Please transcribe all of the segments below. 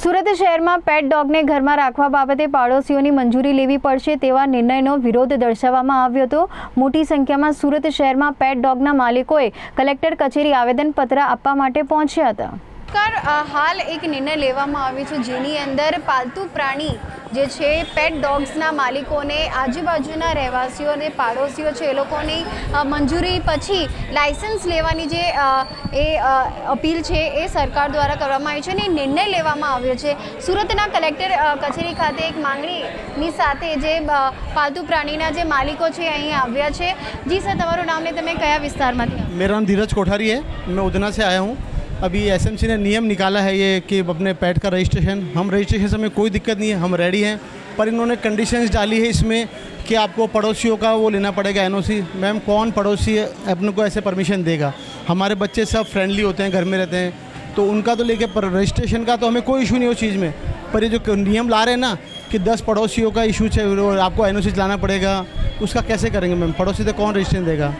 સુરત શહેરમાં પેટ ડોગને ઘરમાં રાખવા બાબતે પાડોશીઓની મંજૂરી લેવી પડશે તેવા નિર્ણયનો વિરોધ દર્શાવવામાં આવ્યો હતો. મોટી સંખ્યામાં સુરત શહેરમાં પેટ ડોગના માલિકોએ કલેક્ટર કચેરી આવેદનપત્ર આપવા માટે પહોંચ્યા હતા. સરકાર હાલ એક નિર્ણય લેવામાં આવ્યો છે જેની અંદર પાલતુ પ્રાણી જે છે પેટ ડોગ્સના માલિકોને, આજુબાજુના રહેવાસીઓ અને પાડોશીઓ છે, એ લોકોની મંજૂરી પછી લાયસન્સ લેવાની જે એ અપીલ છે એ સરકાર દ્વારા કરવામાં આવી છે અને નિર્ણય લેવામાં આવ્યો છે. સુરતના કલેક્ટર કચેરી ખાતે એક માંગણીની સાથે જે પાલતુ પ્રાણીના જે માલિકો છે, અહીં આવ્યા છે. જી સર, તમારું નામ ને તમે કયા વિસ્તારમાંથી મેરા નામ ધીરજ કોઠારી હૈ. મેં ઉધના સે આયા હું. अभी एसएमसी ने नियम निकाला है ये कि अपने पैट का रजिस्ट्रेशन, हम रजिस्ट्रेशन में कोई दिक्कत नहीं है, हम रेडी हैं, पर इन्होंने कंडीशंस डाली है इसमें कि आपको पड़ोसियों का वो लेना पड़ेगा एनओसी मैम, कौन पड़ोसी अपने को ऐसे परमिशन देगा? हमारे बच्चे सब फ्रेंडली होते हैं, घर में रहते हैं तो उनका तो लेके रजिस्ट्रेशन का तो हमें कोई इशू नहीं है उस चीज़ में। पर ये जो नियम ला रहे हैं ना कि दस पड़ोसियों का इशू है आपको एनओसी लाना पड़ेगा, उसका कैसे करेंगे मैम? पड़ोसी से कौन रजिस्ट्रेशन देगा?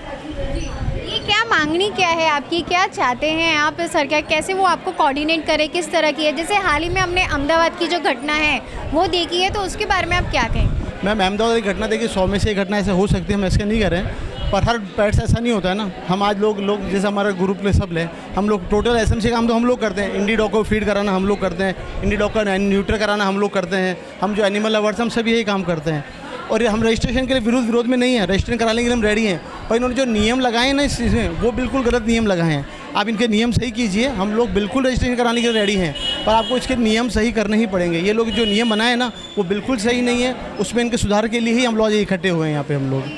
मांगनी क्या है आपकी? क्या चाहते हैं आप सरकार कैसे वो आपको कोऑर्डिनेट करे? किस तरह की है? जैसे हाल ही में हमने अहमदाबाद की जो घटना है, वो देखी है तो उसके बारे में आप क्या कहें? मैम, अहमदाबाद की घटना देखिए, सौ में से घटना ऐसे हो सकती है, हम ऐसे नहीं कर। रहे हैं पर हर पैट्स ऐसा नहीं होता है ना। हम आज लोग लोग जैसे हमारा ग्रुप ले सब ले, हम लोग टोटल एस का काम तो हम लोग करते हैं। इंडी डॉग को फ़ीड कराना हम लोग करते हैं। इंडी डॉग का न्यूट्र कराना हम लोग करते हैं। हम जो एनिमल लवर्स हम सब यही काम करते हैं। और हम रजिस्ट्रेशन के लिए विरोध विरोध में नहीं है। रजिस्ट्रेशन कराने के लिए हम रेडी हैं। पर इन्होंने जो नियम लगाए हैं ना इस चीज़ में वो बिल्कुल गलत नियम लगाए हैं आप इनके नियम सही कीजिए हम लोग बिल्कुल रजिस्ट्रेशन कराने के लिए रेडी हैं पर आपको इसके नियम सही करने ही पड़ेंगे ये लोग जो नियम बनाए हैं ना वो बिल्कुल सही नहीं है उसमें इनके सुधार के लिए ही हम लोग इकट्ठे हुए हैं यहाँ पे हम लोग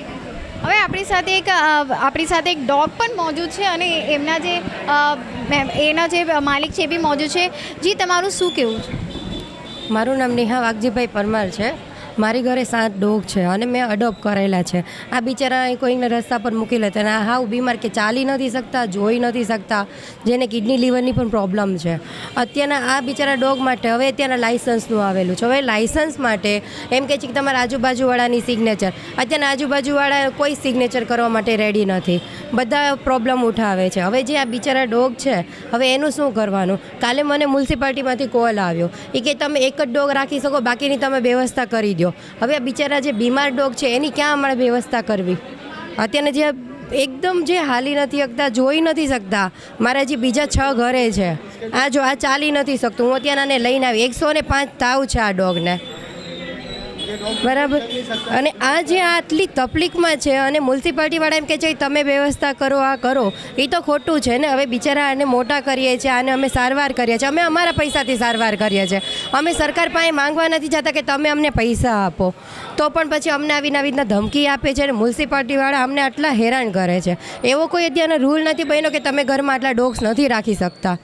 હવે આપણી સાથે એક અ, આપણી સાથે એક ડોગ પણ મોજૂદ છે અને એમના જે અ, મેમ, એના જે માલિક છે એ બી મોજૂદ છે જી તમારું શું કહેવું છે મારું નામ નેહા વાઘજીભાઈ પરમાર છે મારી ઘરે સાત ડોગ છે અને મેં અડોપ્ટ કરેલા છે. આ બિચારા કોઈને રસ્તા પર મૂકી લેતા અને હાવ બીમાર કે ચાલી નથી શકતા, જોઈ નથી શકતા, જેને કિડની લીવરની પણ પ્રોબ્લેમ છે. અત્યારના આ બિચારા ડોગ માટે હવે અત્યારના લાઇસન્સનું આવેલું છે. હવે લાઇસન્સ માટે એમ કહે છે કે તમારા આજુબાજુવાળાની સિગ્નેચર અત્યારના આજુબાજુવાળા કોઈ સિગ્નેચર કરવા માટે રેડી નથી. બધા પ્રોબ્લેમ ઉઠાવે છે. હવે જે આ બિચારા ડોગ છે, હવે એનું શું કરવાનું? કાલે મને મ્યુનિસિપાલિટીમાંથી કોલ આવ્યો. એ કે તમે એક જ ડોગ રાખી શકો, બાકીની તમે વ્યવસ્થા કરી દો. હવે આ બિચારા જે બીમાર ડોગ છે, એની ક્યાં અમારે વ્યવસ્થા કરવી? અત્યારના જે એકદમ જે હાલી નથી શકતા, જોઈ નથી શકતા. મારા જે બીજા છ ઘરે છે, આ જો આ ચાલી નથી શકતું. હું અત્યારને લઈને આવી. એકસો ને પાંચ તાવ છે આ ડોગને. બરાબર. અને આ જે આટલી તકલીફમાં છે અને મ્યુનિસિપાલિટીવાળા એમ કહે છે કે તમે વ્યવસ્થા કરો, આ કરો. એ તો ખોટું છે ને. હવે બિચારા આને મોટા કરીએ છીએ આને અમે સારવાર કરીએ છીએ અમે અમારા પૈસાથી સારવાર કરીએ છીએ અમે સરકાર પાસે માંગવા નથી જતા કે તમે અમને પૈસા આપો. તો પણ પછી અમને આવી નવી રીતના ધમકી આપે છે અને મ્યુનિસિપાલિટીવાળા અમને આટલા હેરાન કરે છે. એવો કોઈ અત્યારનો રૂલ નથી બન્યો કે તમે ઘરમાં આટલા ડોગ્સ નથી રાખી શકતા.